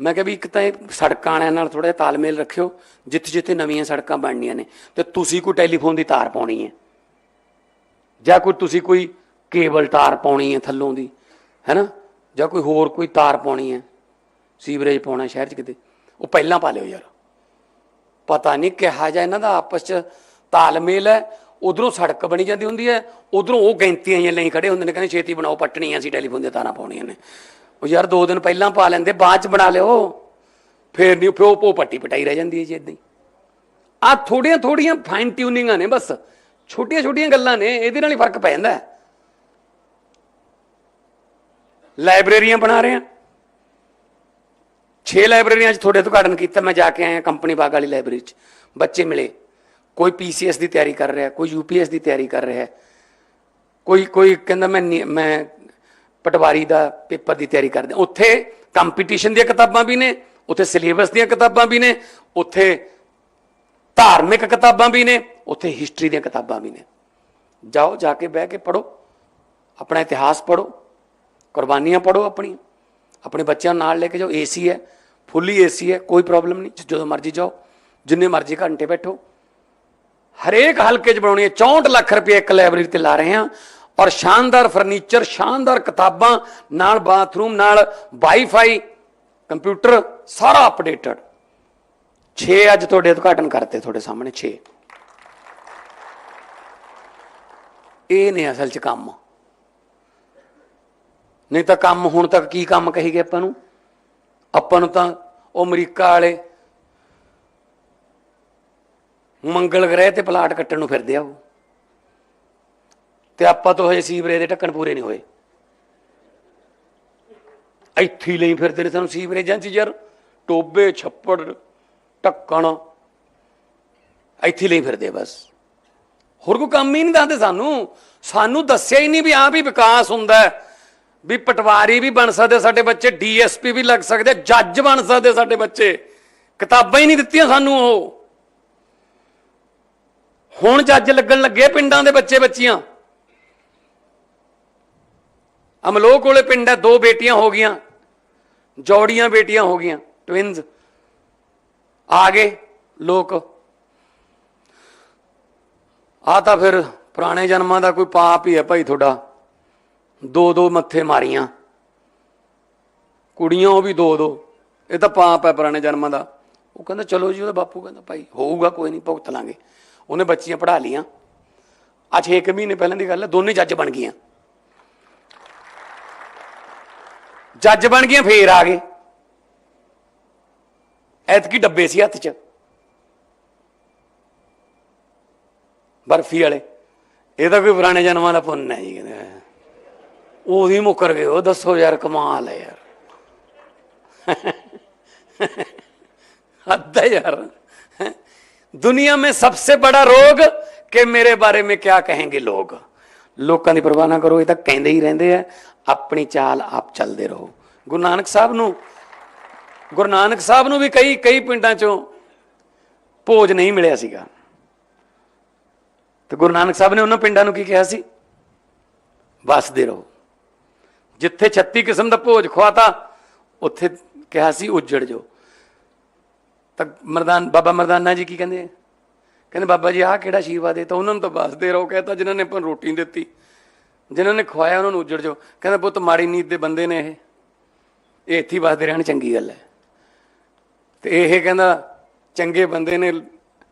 ਮੈਂ ਕਿਹਾ ਵੀ ਇੱਕ ਤਾਂ ਇਹ ਸੜਕਾਂ ਵਾਲਿਆਂ ਨਾਲ ਥੋੜਾ ਜਿਹਾ ਤਾਲਮੇਲ ਰੱਖਿਓ, ਜਿੱਥੇ ਜਿੱਥੇ ਨਵੀਆਂ ਸੜਕਾਂ ਬਣਨੀਆਂ ਨੇ, ਤੇ ਤੁਸੀਂ ਕੋਈ ਟੈਲੀਫੋਨ ਦੀ ਤਾਰ ਪਾਉਣੀ ਹੈ। ਜਾਂ ਕੋਈ ਤੁਸੀਂ ਕੋਈ ਕੇਬਲ ਤਾਰ ਪਾਉਣੀ ਹੈ ਥੱਲੋਂ ਦੀ, ਹੈਨਾ? ਜਾਂ ਕੋਈ ਹੋਰ ਕੋਈ ਤਾਰ ਪਾਉਣੀ ਹੈ, ਸੀਵਰੇਜ ਪਾਉਣਾ ਸ਼ਹਿਰ 'ਚ ਕਿਤੇ। ਉਹ ਪਹਿਲਾਂ ਪਾ ਲਿਓ ਯਾਰ। ਪਤਾ ਨਹੀਂ ਕਿਹਾ ਜਾ ਇਹਨਾਂ ਦਾ ਆਪਸ 'ਚ ਤਾਲਮੇਲ ਹੈ, ਉਧਰੋਂ ਸੜਕ ਬਣੀ ਜਾਂਦੀ ਹੁੰਦੀ ਹੈ, ਉਧਰੋਂ ਉਹ ਗੈਂਤੀਆਂ ਜਿਹੀਆਂ ਲਈ ਖੜੇ ਹੁੰਦੇ ਨੇ, ਕਹਿੰਦੇ ਛੇਤੀ ਬਣਾਓ, ਪੱਟਣੀਆਂ ਸੀ ਟੈਲੀਫੋਨ ਦੀਆਂ ਤਾਰਾਂ ਪਾਉਣੀਆਂ ਨੇ। ਉਹ ਯਾਰ ਦੋ ਦਿਨ ਪਹਿਲਾਂ ਪਾ ਲੈਂਦੇ, ਬਾਅਦ 'ਚ ਬਣਾ ਲਿਓ। ਫੇਰ ਨਹੀਂ, ਫਿਰ ਉਹ ਉਹ ਪੱਟੀ ਪਟਾਈ ਰਹਿ ਜਾਂਦੀ ਹੈ ਜੀ ਇਦਾਂ ਹੀ। ਆ ਥੋੜੀਆਂ ਥੋੜੀਆਂ ਫਾਈਨ ਟਿਊਨਿੰਗਾਂ ਨੇ ਬਸ, ਛੋਟੀਆਂ ਛੋਟੀਆਂ ਗੱਲਾਂ ਨੇ, ਇਹਦੇ ਨਾਲ ਹੀ ਫ਼ਰਕ ਪੈ ਜਾਂਦਾ। ਲਾਇਬ੍ਰੇਰੀਆਂ ਬਣਾ ਰਹੇ ਆ 6 ਲਾਇਬ੍ਰੇਰੀਆਂ 'ਚ ਤੁਹਾਡੇ ਉਦਘਾਟਨ ਕੀਤਾ, ਮੈਂ ਜਾ ਕੇ ਆਇਆ ਕੰਪਨੀ ਬਾਗ ਵਾਲੀ ਲਾਇਬ੍ਰੇਰੀ 'ਚ। ਬੱਚੇ ਮਿਲੇ। ਕੋਈ ਪੀਸੀਐਸ ਦੀ ਤਿਆਰੀ ਕਰ ਰਿਹਾ, ਕੋਈ ਯੂਪੀਐਸ ਦੀ ਤਿਆਰੀ ਕਰ ਰਿਹਾ। ਕੋਈ ਕੋਈ ਕਹਿੰਦਾ ਮੈਂ ਨੀ- ਮੈਂ ਪਟਵਾਰੀ ਦਾ ਪੇਪਰ ਦੀ ਤਿਆਰੀ ਕਰਦਾ। ਉੱਥੇ ਕੰਪੀਟੀਸ਼ਨ ਦੀਆਂ ਕਿਤਾਬਾਂ ਵੀ ਨੇ, ਉੱਥੇ ਸਿਲੇਬਸ ਦੀਆਂ ਕਿਤਾਬਾਂ ਵੀ ਨੇ, ਉੱਥੇ ਧਾਰਮਿਕ ਕਿਤਾਬਾਂ ਵੀ ਨੇ, ਉੱਥੇ ਹਿਸਟਰੀ ਦੀਆਂ ਕਿਤਾਬਾਂ ਵੀ ਨੇ। ਜਾਓ, ਜਾ ਕੇ ਬਹਿ ਕੇ ਪੜੋ ਆਪਣਾ ਇਤਿਹਾਸ ਪੜੋ ਕੁਰਬਾਨੀਆਂ ਪੜੋ ਆਪਣੀ ਆਪਣੇ ਬੱਚਿਆਂ ਨੂੰ ਨਾਲ ਲੈ ਕੇ ਜਾਓ, ਏਸੀ ਹੈ, ਫੁੱਲੀ ਏਸੀ ਹੈ, ਕੋਈ ਪ੍ਰੋਬਲਮ ਨਹੀਂ ਜਦੋਂ ਮਰਜ਼ੀ ਜਾਓ, ਜਿੰਨੇ ਮਰਜ਼ੀ ਘੰਟੇ ਬੈਠੋ। ਹਰੇਕ ਹਲਕੇ 'ਚ ਬਣਾਉਣੀ ਹੈ 64 ਲੱਖ ਰੁਪਏ ਇੱਕ ਲਾਇਬ੍ਰੇਰੀ ਤੇ ਲਾ ਰਹੇ ਹਾਂ, ਔਰ ਸ਼ਾਨਦਾਰ ਫਰਨੀਚਰ ਸ਼ਾਨਦਾਰ ਕਿਤਾਬਾਂ, ਨਾਲ ਬਾਥਰੂਮ ਨਾਲ ਵਾਈਫਾਈ ਕੰਪਿਊਟਰ ਸਾਰਾ ਅਪਡੇਟਡ 6 ਅੱਜ ਤੁਹਾਡੇ ਉਦਘਾਟਨ ਕਰਤੇ ਤੁਹਾਡੇ ਸਾਹਮਣੇ 6 ਇਹ ਨੇ ਅਸਲ 'ਚ ਕੰਮ। ਨਹੀਂ ਤਾਂ ਕੰਮ ਹੁਣ ਤੱਕ ਕੀ ਕੰਮ ਕਹੀ ਗਏ ਆਪਾਂ ਨੂੰ? ਆਪਾਂ ਨੂੰ ਤਾਂ ਉਹ ਅਮਰੀਕਾ ਵਾਲੇ ਮੰਗਲ ਗ੍ਰਹਿ ਤੇ ਪਲਾਟ ਕੱਟਣ ਨੂੰ ਫਿਰਦੇ ਆ ਉਹ। ਤੇ ਆਪਾਂ ਤੋਂ ਹਜੇ ਸੀਵਰੇਜ ਦੇ ਢੱਕਣ ਪੂਰੇ ਨਹੀਂ ਹੋਏ। ਇੱਥੇ ਲਈ ਫਿਰਦੇ ਨੇ ਸਾਨੂੰ ਸੀਵਰੇਜਾਂ 'ਚ ਯਾਰ। ਟੋਬੇ, ਛੱਪੜ, ਢੱਕਣ। ਇੱਥੇ ਲਈ ਫਿਰਦੇ ਬਸ। ਹੋਰ ਕੋਈ ਕੰਮ ਹੀ ਨਹੀਂ ਦੱਸਦੇ ਸਾਨੂੰ। ਸਾਨੂੰ ਦੱਸਿਆ ਹੀ ਨਹੀਂ ਵੀ ਆ ਵੀ ਵਿਕਾਸ ਹੁੰਦਾ ਹੈ। ਵੀ ਪਟਵਾਰੀ ਵੀ ਬਣ ਸਕਦੇ, ਸਾਡੇ ਬੱਚੇ ਡੀਐਸਪੀ ਵੀ ਲੱਗ ਸਕਦੇ, ਜੱਜ ਬਣ ਸਕਦੇ ਸਾਡੇ ਬੱਚੇ। ਕਿਤਾਬਾਂ ਹੀ ਨਹੀਂ ਦਿੱਤੀਆਂ ਸਾਨੂੰ ਉਹ। ਹੁਣ ਜੱਜ ਲੱਗਣ ਲੱਗੇ ਪਿੰਡਾਂ ਦੇ ਬੱਚੇ ਬੱਚੀਆਂ। ਅਮਲੋ ਕੋਲੇ ਪਿੰਡ ਹੈ, ਦੋ ਬੇਟੀਆਂ ਹੋ ਗਈਆਂ। ਜੋੜੀਆਂ ਬੇਟੀਆਂ ਹੋ ਗਈਆਂ ਟਵਿਨਸ ਆ ਗਏ ਲੋਕ। ਆ ਤਾਂ ਫਿਰ ਪੁਰਾਣੇ ਜਨਮਾਂ ਦਾ ਕੋਈ ਪਾਪ ਹੀ ਹੈ ਭਾਈ ਤੁਹਾਡਾ। ਦੋ ਦੋ ਮੱਥੇ ਮਾਰੀਆਂ। ਕੁੜੀਆਂ ਉਹ ਵੀ ਦੋ ਦੋ ਇਹ ਤਾਂ ਪਾਪ ਹੈ ਪੁਰਾਣੇ ਜਨਮਾਂ ਦਾ। ਉਹ ਕਹਿੰਦਾ, ਚਲੋ ਜੀ, ਉਹਦਾ ਬਾਪੂ ਕਹਿੰਦਾ, ਭਾਈ, ਹੋਊਗਾ, ਕੋਈ ਨਹੀਂ, ਭੁਗਤ ਲਾਂਗੇ। ਉਹਨੇ ਬੱਚੀਆਂ ਪੜ੍ਹਾ ਲੀਆਂ ਅੱਜ 6 ਮਹੀਨੇ ਪਹਿਲਾਂ ਦੀ ਗੱਲ ਹੈ, ਦੋਨੇ ਜੱਜ ਬਣ ਗਈਆਂ। ਜੱਜ ਬਣ ਗਈਆਂ, ਫੇਰ ਆ ਗਏ। ਐਤਕੀ ਡੱਬੇ ਸੀ ਹੱਥ 'ਚ। ਬਰਫੀ ਵਾਲੇ। ਇਹ ਤਾਂ ਕੋਈ ਪੁਰਾਣੇ ਜਨਮਾਂ ਦਾ ਪੁੰਨ ਹੈ ਜੀ ਕਹਿੰਦੇ ਉਹਦੀ ਮੁੱਕਰ ਗਏ ਉਹ ਦੱਸੋ ਯਾਰ ਕਮਾਲ ਹੈ ਯਾਰ हद है यार दुनिया में सबसे बड़ा रोग कि मेरे बारे में क्या कहेंगे लोग ਲੋਕਾਂ ਦੀ ਪਰਵਾਹ ਨਾ ਕਰੋ ਇਹ ਤਾਂ ਕਹਿੰਦੇ ਹੀ ਰਹਿੰਦੇ ਆ ਆਪਣੀ ਚਾਲ ਆਪ ਚੱਲਦੇ ਰਹੋ ਗੁਰੂ ਨਾਨਕ ਸਾਹਿਬ ਨੂੰ ਗੁਰੂ ਨਾਨਕ ਸਾਹਿਬ ਨੂੰ ਵੀ ਕਈ ਕਈ ਪਿੰਡਾਂ ਚੋਂ ਭੋਜ ਨਹੀਂ ਮਿਲਿਆ ਸੀਗਾ ਤੇ ਗੁਰੂ ਨਾਨਕ ਸਾਹਿਬ ਨੇ ਉਹਨਾਂ ਪਿੰਡਾਂ ਨੂੰ ਕੀ ਕਿਹਾ ਸੀ ਵਸਦੇ ਰਹੋ ਜਿੱਥੇ 36 ਕਿਸਮ ਦਾ ਭੋਜ ਖਵਾਤਾ, ਉੱਥੇ ਕਿਹਾ ਸੀ, ਉੱਜੜ ਜੋ ਤਾਂ ਮਰਦਾਨ ਬਾਬਾ ਮਰਦਾਨਾ ਜੀ ਕੀ ਕਹਿੰਦੇ ਕਹਿੰਦੇ, ਬਾਬਾ ਜੀ, ਆਹ ਕਿਹੜਾ ਆਸ਼ੀਰਵਾਦ ਦੇ ਤਾਂ ਉਹਨਾਂ ਨੂੰ ਤਾਂ ਵਸਦੇ ਰਹੋ ਕਹਿੰਦਾ ਜਿਨ੍ਹਾਂ ਨੇ ਆਪਾਂ ਨੂੰ ਰੋਟੀ ਦਿੱਤੀ। ਜਿਨ੍ਹਾਂ ਨੇ ਖਵਾਇਆ, ਉਹਨਾਂ ਨੂੰ ਉੱਜੜ ਜੋ ਕਹਿੰਦਾ, ਪੁੱਤ, ਮਾੜੀ ਨੀਤ ਦੇ ਬੰਦੇ ਨੇ ਇਹ। ਇਹ ਇੱਥੇ ਹੀ ਵਸਦੇ ਰਹਿਣ, ਚੰਗੀ ਗੱਲ ਹੈ। ਤੇ ਇਹ ਕਹਿੰਦਾ, ਚੰਗੇ ਬੰਦੇ ਨੇ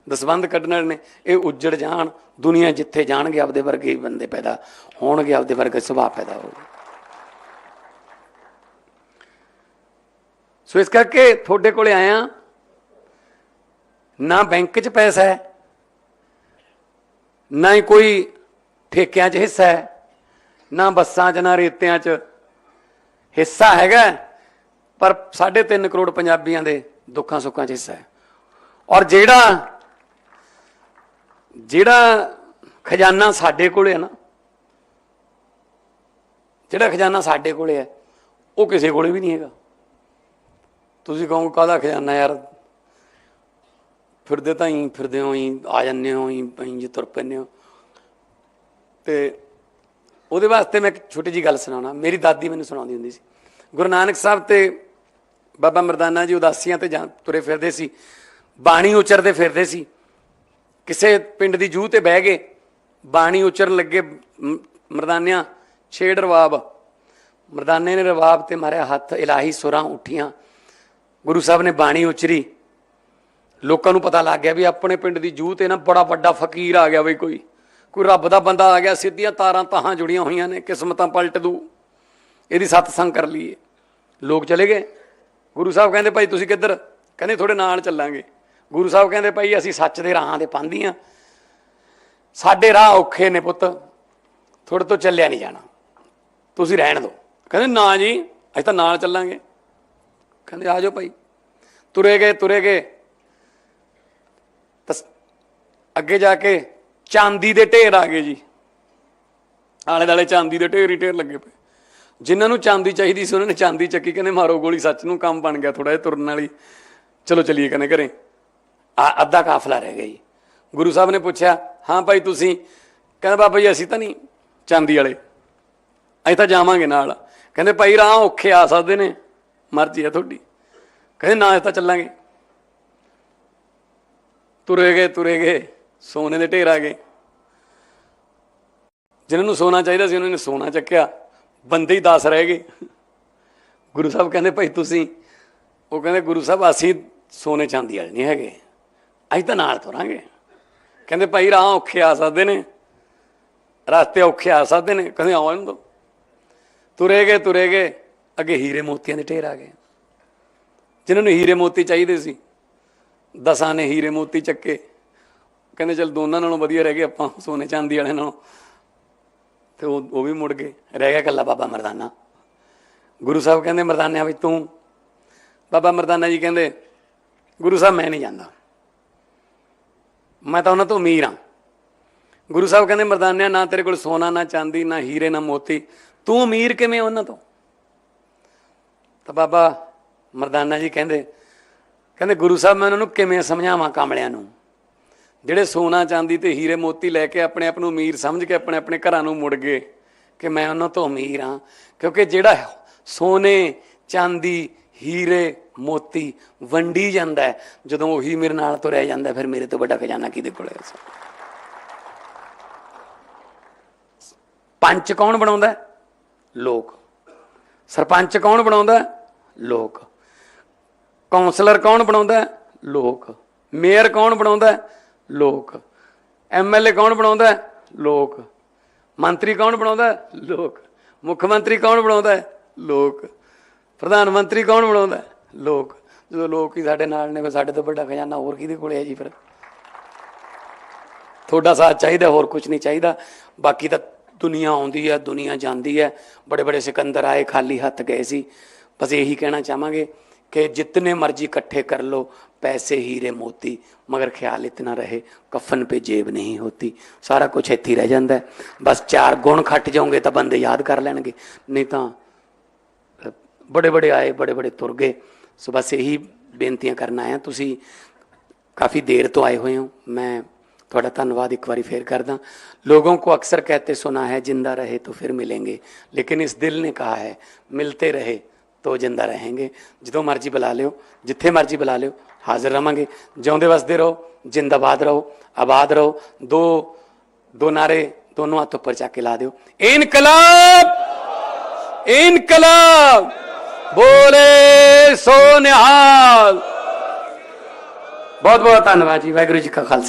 ਦਸਵੰਦ ਕੱਢਣ ਨੇ। ਇਹ ਉੱਜੜ ਜਾਣ, ਦੁਨੀਆ ਜਿੱਥੇ ਜਾਣਗੇ, ਆਪਦੇ ਵਰਗੇ ਬੰਦੇ ਪੈਦਾ ਹੋਣਗੇ, ਆਪਦੇ ਵਰਗੇ ਸੁਭਾਅ ਪੈਦਾ ਹੋਊਗਾ। ਸੋ ਇਸ ਕਰਕੇ ਤੁਹਾਡੇ ਕੋਲੇ ਆਇਆ, ਨਾ ਬੈਂਕ 'ਚ ਪੈਸਾ ਹੈ, ਨਾ ਹੀ ਕੋਈ ਠੇਕਿਆਂ 'ਚ ਹਿੱਸਾ ਹੈ, ਨਾ ਬੱਸਾਂ 'ਚ, ਨਾ ਰੇਤਿਆਂ 'ਚ ਹਿੱਸਾ ਹੈਗਾ, ਪਰ 3.5 ਕਰੋੜ ਪੰਜਾਬੀਆਂ ਦੇ ਦੁੱਖਾਂ ਸੁੱਖਾਂ 'ਚ ਹਿੱਸਾ ਹੈ। ਔਰ ਜਿਹੜਾ ਜਿਹੜਾ ਖਜ਼ਾਨਾ ਸਾਡੇ ਕੋਲੇ ਹੈ ਨਾ, ਜਿਹੜਾ ਖਜ਼ਾਨਾ ਸਾਡੇ ਕੋਲੇ ਹੈ, ਉਹ ਕਿਸੇ ਕੋਲੇ ਵੀ ਨਹੀਂ ਹੈਗਾ। ਤੁਸੀਂ ਕਹੋ ਕਾਹਦਾ ਖਜ਼ਾਨਾ ਯਾਰ? ਫਿਰਦੇ ਤਾਂ ਹੀ, ਫਿਰਦੇ ਹੋ ਹੀ ਆ ਜੰਨੇ ਹੋ ਹੀ ਹੀ ਤੁਰ ਪੈਂਦੇ ਹੋ। ਤੇ ਉਹਦੇ ਵਾਸਤੇ ਮੈਂ ਇੱਕ ਛੋਟੀ ਜੀ ਗੱਲ ਸੁਣਾਉਣਾ। ਮੇਰੀ ਦਾਦੀ ਮੈਨੂੰ ਸੁਣਾਉਂਦੀ ਹੁੰਦੀ ਸੀ। ਗੁਰੂ ਨਾਨਕ ਸਾਹਿਬ ਤੇ ਬਾਬਾ ਮਰਦਾਨਾ ਜੀ ਉਦਾਸੀਆਂ ਤੇ ਜਾਂ ਤੁਰੇ ਫਿਰਦੇ ਸੀ। ਬਾਣੀ ਉਚਰਦੇ ਫਿਰਦੇ ਸੀ। ਕਿਸੇ ਪਿੰਡ ਦੀ ਜੂਹ ਤੇ ਬਹਿ ਗਏ। ਬਾਣੀ ਉਚਰਨ ਲੱਗੇ ਮਰਦਾਨਿਆਂ, ਛੇੜ ਰਵਾਬ। ਮਰਦਾਨੇ ਨੇ ਰਵਾਬ ਤੇ ਮਾਰਿਆ ਹੱਥ, ਇਲਾਹੀ ਸੁਰਾਂ ਉੱਠੀਆਂ। ਗੁਰੂ ਸਾਹਿਬ ਨੇ ਬਾਣੀ ਉਚਰੀ। ਲੋਕਾਂ ਨੂੰ ਪਤਾ ਲੱਗ ਗਿਆ ਵੀ ਆਪਣੇ ਪਿੰਡ ਦੀ ਜੂਹ ਤੇ ਨਾ ਬੜਾ ਵੱਡਾ ਫਕੀਰ ਆ ਗਿਆ ਬਈ ਕੋਈ। ਕੋਈ ਰੱਬ ਦਾ ਬੰਦਾ ਆ ਗਿਆ, ਸਿੱਧੀਆਂ ਤਾਰਾਂ ਤਾਹਾਂ ਜੁੜੀਆਂ ਹੋਈਆਂ ਨੇ, ਕਿਸਮਤਾਂ ਪਲਟ ਦੂ। ਇਹਦੀ ਸਤਸੰਗ ਕਰ ਲਈਏ। ਲੋਕ ਚਲੇ ਗਏ। ਗੁਰੂ ਸਾਹਿਬ ਕਹਿੰਦੇ ਭਾਈ ਤੁਸੀਂ ਕਿੱਧਰ? ਕਹਿੰਦੇ ਤੁਹਾਡੇ ਨਾਲ ਚੱਲਾਂਗੇ। ਗੁਰੂ ਸਾਹਿਬ ਕਹਿੰਦੇ ਭਾਈ ਅਸੀਂ ਸੱਚ ਦੇ ਰਾਹਾਂ ਦੇ ਪਾਂਦੀਆਂ ਸਾਡੇ ਰਾਹ ਔਖੇ ਨੇ ਪੁੱਤ। ਤੁਹਾਡੇ ਤੋਂ ਚੱਲਿਆ ਨਹੀਂ ਜਾਣਾ। ਤੁਸੀਂ ਰਹਿਣ ਦਿਓ ਕਹਿੰਦੇ ਨਾ ਜੀ, ਅਸੀਂ ਤਾਂ ਨਾਲ ਚੱਲਾਂਗੇ। ਕਹਿੰਦੇ, ਆ ਜਾਓ ਭਾਈ। ਤੁਰੇ ਗਏ ਤੁਰੇ ਗਏ। ਤਸ ਅੱਗੇ ਜਾ ਕੇ ਚਾਂਦੀ ਦੇ ਢੇਰ ਆ ਗਏ ਜੀ। ਆਲੇ ਦਾਲੇ ਚਾਂਦੀ ਦੇ ਢੇਰ ਹੀ ਢੇਰ ਲੱਗੇ ਪਏ। ਜਿਨ੍ਹਾਂ ਨੂੰ ਚਾਂਦੀ ਚਾਹੀਦੀ ਸੀ, ਉਹਨਾਂ ਨੇ ਚਾਂਦੀ ਚੱਕੀ, ਕਹਿੰਦੇ, ਮਾਰੋ ਗੋਲੀ, ਸੱਚ ਨੂੰ ਕੰਮ ਬਣ ਗਿਆ ਥੋੜਾ ਜਿਹਾ ਤੁਰਨ ਵਾਲੀ। ਚਲੋ ਚਲੀਏ ਕਹਿੰਦੇ ਘਰੇ। ਆ ਅੱਧਾ ਕਾਫਲਾ ਰਹਿ ਗਿਆ ਜੀ। ਗੁਰੂ ਸਾਹਿਬ ਨੇ ਪੁੱਛਿਆ, ਹਾਂ ਭਾਈ ਤੁਸੀਂ? ਕਹਿੰਦਾ, ਬਾਬਾ ਜੀ, ਅਸੀਂ ਤਾਂ ਨਹੀਂ ਚਾਂਦੀ ਵਾਲੇ। ਅਸੀਂ ਤਾਂ ਜਾਵਾਂਗੇ ਨਾਲ। ਕਹਿੰਦੇ, ਭਾਈ, ਰਾਹ ਔਖੇ ਆ ਸਕਦੇ ਨੇ। ਮਰਜ਼ੀ ਹੈ ਤੁਹਾਡੀ। ਕਹਿੰਦੇ ਨਾ, ਅਸੀਂ ਤਾਂ ਚੱਲਾਂਗੇ। ਤੁਰੇ ਗਏ ਤੁਰੇ ਗਏ, ਸੋਨੇ ਦੇ ਢੇਰ ਆ ਗਏ। ਜਿਨ੍ਹਾਂ ਨੂੰ ਸੋਨਾ ਚਾਹੀਦਾ ਸੀ, ਉਹਨਾਂ ਨੇ ਸੋਨਾ ਚੱਕਿਆ। ਬੰਦੇ ਹੀ 10 ਰਹਿ ਗਏ। ਗੁਰੂ ਸਾਹਿਬ ਕਹਿੰਦੇ, ਭਾਈ ਤੁਸੀਂ ਉਹ ਕਹਿੰਦੇ, ਗੁਰੂ ਸਾਹਿਬ, ਅਸੀਂ ਸੋਨੇ ਚਾਂਦੀ ਵਾਲੇ ਨਹੀਂ ਹੈਗੇ। ਅਸੀਂ ਤਾਂ ਨਾਲ ਤੁਰਾਂਗੇ। ਕਹਿੰਦੇ, ਭਾਈ, ਰਾਹ ਔਖੇ ਆ ਸਕਦੇ ਨੇ। ਰਸਤੇ ਔਖੇ ਆ ਸਕਦੇ ਨੇ। ਕਹਿੰਦੇ, ਆਓ ਦੋ। ਤੁਰੇ ਗਏ ਤੁਰੇ ਗਏ। ਅੱਗੇ ਹੀਰੇ ਮੋਤੀਆਂ ਦੇ ਢੇਰ ਆ ਗਏ। ਜਿਨ੍ਹਾਂ ਨੂੰ ਹੀਰੇ ਮੋਤੀ ਚਾਹੀਦੇ ਸੀ, ਦਸਾਂ ਨੇ ਹੀਰੇ ਮੋਤੀ ਚੱਕੇ। ਕਹਿੰਦੇ ਚਲ ਦੋਨਾਂ ਨਾਲੋਂ ਵਧੀਆ ਰਹਿ ਗਏ ਆਪਾਂ, ਸੋਨੇ ਚਾਂਦੀ ਵਾਲੇ ਨਾਲੋਂ। ਤੇ ਉਹ ਉਹ ਵੀ ਮੁੜ ਗਏ। ਰਹਿ ਗਿਆ ਕੱਲਾ ਬਾਬਾ ਮਰਦਾਨਾ। ਗੁਰੂ ਸਾਹਿਬ ਕਹਿੰਦੇ ਮਰਦਾਨਿਆਂ ਵਿੱਚ ਤੂੰ, ਬਾਬਾ ਮਰਦਾਨਾ ਜੀ ਕਹਿੰਦੇ, ਗੁਰੂ ਸਾਹਿਬ, ਮੈਂ ਨਹੀਂ ਜਾਂਦਾ। ਮੈਂ ਤਾਂ ਉਹਨਾਂ ਤੋਂ ਅਮੀਰ ਹਾਂ। ਗੁਰੂ ਸਾਹਿਬ ਕਹਿੰਦੇ ਮਰਦਾਨਿਆਂ, ਨਾ ਤੇਰੇ ਕੋਲ ਸੋਨਾ, ਨਾ ਚਾਂਦੀ, ਨਾ ਹੀਰੇ, ਨਾ ਮੋਤੀ। ਤੂੰ ਅਮੀਰ ਕਿਵੇਂ ਉਹਨਾਂ ਤੋਂ? ਤਾਂ ਬਾਬਾ ਮਰਦਾਨਾ ਜੀ ਕਹਿੰਦੇ ਕਹਿੰਦੇ ਗੁਰੂ ਸਾਹਿਬ ਮੈਂ ਉਹਨਾਂ ਨੂੰ ਕਿਵੇਂ ਸਮਝਾਵਾਂ ਕਾਮਲਿਆਂ ਨੂੰ? ਜਿਹੜੇ ਸੋਨਾ ਚਾਂਦੀ ਤੇ ਹੀਰੇ ਮੋਤੀ ਲੈ ਕੇ ਆਪਣੇ ਆਪ ਨੂੰ ਅਮੀਰ ਸਮਝ ਕੇ ਆਪਣੇ ਆਪਣੇ ਘਰਾਂ ਨੂੰ ਮੁੜ ਗਏ ਕਿ ਮੈਂ ਉਹਨਾਂ ਤੋਂ ਅਮੀਰ ਹਾਂ। ਕਿਉਂਕਿ ਜਿਹੜਾ ਸੋਨੇ, ਚਾਂਦੀ, ਹੀਰੇ, ਮੋਤੀ ਵੰਡੀ ਜਾਂਦਾ ਜਦੋਂ ਉਹੀ ਮੇਰੇ ਨਾਲ ਤੁਰਿਆ ਜਾਂਦਾ ਫਿਰ ਮੇਰੇ ਤੋਂ ਵੱਡਾ ਖਜ਼ਾਨਾ ਕਿਹਦੇ ਕੋਲ ਹੈ? ਪੰਚ ਕੌਣ ਬਣਾਉਂਦਾ ਲੋਕ। ਸਰਪੰਚ ਕੌਣ ਬਣਾਉਂਦਾ ਲੋਕ। ਕਾਉਂਸਲਰ ਕੌਣ ਬਣਾਉਂਦਾ? ਲੋਕ। ਮੇਅਰ ਕੌਣ ਬਣਾਉਂਦਾ? ਹੈ? ਲੋਕ ਐਮਐਲਏ ਕੌਣ ਬਣਾਉਂਦਾ? ਲੋਕ। ਮੰਤਰੀ ਕੌਣ ਬਣਾਉਂਦਾ? ਲੋਕ। ਮੁੱਖ ਮੰਤਰੀ ਕੌਣ ਬਣਾਉਂਦਾ? ਲੋਕ। ਪ੍ਰਧਾਨ ਮੰਤਰੀ ਕੌਣ ਬਣਾਉਂਦਾ? ਲੋਕ। ਜਦੋਂ ਲੋਕ ਹੀ ਸਾਡੇ ਨਾਲ ਨੇ, ਫਿਰ ਸਾਡੇ ਤੋਂ ਵੱਡਾ ਖਜ਼ਾਨਾ ਹੋਰ ਕਿਹਦੇ ਕੋਲੇ ਹੈ ਜੀ ਫਿਰ? ਤੁਹਾਡਾ ਸਾਥ ਚਾਹੀਦਾ, ਹੋਰ ਕੁਝ ਨਹੀਂ ਚਾਹੀਦਾ। ਬਾਕੀ ਤਾਂ ਦੁਨੀਆ ਆਉਂਦੀ ਹੈ, ਦੁਨੀਆ ਜਾਂਦੀ ਹੈ। ਬੜੇ ਬੜੇ ਸਿਕੰਦਰ ਆਏ, ਖਾਲੀ ਹੱਥ ਗਏ ਸੀ। ਬਸ ਇਹੀ ਕਹਿਣਾ ਚਾਹਾਂਗੇ ਕਿ ਜਿਤਨੇ ਮਰਜ਼ੀ ਇਕੱਠੇ ਕਰ लो ਪੈਸੇ ਹੀਰੇ ਮੋਤੀ ਮਗਰ ਖਿਆਲ ਇਤਨਾ ਰਹੇ ਕਫਨ पे ਜੇਬ ਨਹੀਂ ਹੋਤੀ ਸਾਰਾ ਕੁਝ ਇੱਥੇ ਹੀ ਰਹਿ ਜਾਂਦਾ ਹੈ ਬਸ ਚਾਰ ਗੁਣ ਖੱਟ ਜਾਓਗੇ ਤਾਂ ਬੰਦੇ ਯਾਦ ਕਰ ਲੈਣਗੇ ਨਹੀਂ ਤਾਂ ਬੜੇ ਬੜੇ ਆਏ ਬੜੇ ਬੜੇ ਤੁਰ ਗਏ ਸੋ ਬਸ ਇਹੀ ਬੇਨਤੀਆਂ ਕਰਨ ਆਇਆ ਤੁਸੀਂ काफ़ी देर तो आए हुए हो मैं थोड़ा धन्यवाद एक बार फिर करदा लोगों को अक्सर कहते सुना है जिंदा रहे तो फिर मिलेंगे लेकिन इस दिल ने कहा है मिलते रहे ਤੋ ਜਿੰਦਾ ਰਹਿਣਗੇ ਜਦੋਂ ਮਰਜ਼ੀ ਬੁਲਾ ਲਿਓ, ਜਿੱਥੇ ਮਰਜ਼ੀ ਬੁਲਾ ਲਿਓ, ਹਾਜ਼ਰ ਰਵਾਂਗੇ। ਜਿਉਂਦੇ ਵਸਦੇ ਰਹੋ, ਜਿੰਦਾਬਾਦ ਰਹੋ, ਆਬਾਦ ਰਹੋ। ਦੋ ਦੋ ਨਾਰੇ ਦੋਨੋਂ ਹੱਥ ਉੱਪਰ ਚੱਕ ਕੇ ਲਾ ਦਿਓ। ਇਨਕਲਾਬ! ਇਨਕਲਾਬ! ਬੋਲੇ ਸੋ ਨਿਹਾਲ! ਬਹੁਤ ਬਹੁਤ ਧੰਨਵਾਦ ਜੀ, ਵਾਹਿਗੁਰੂ ਜੀ ਕਾ ਖਾਲਸਾ।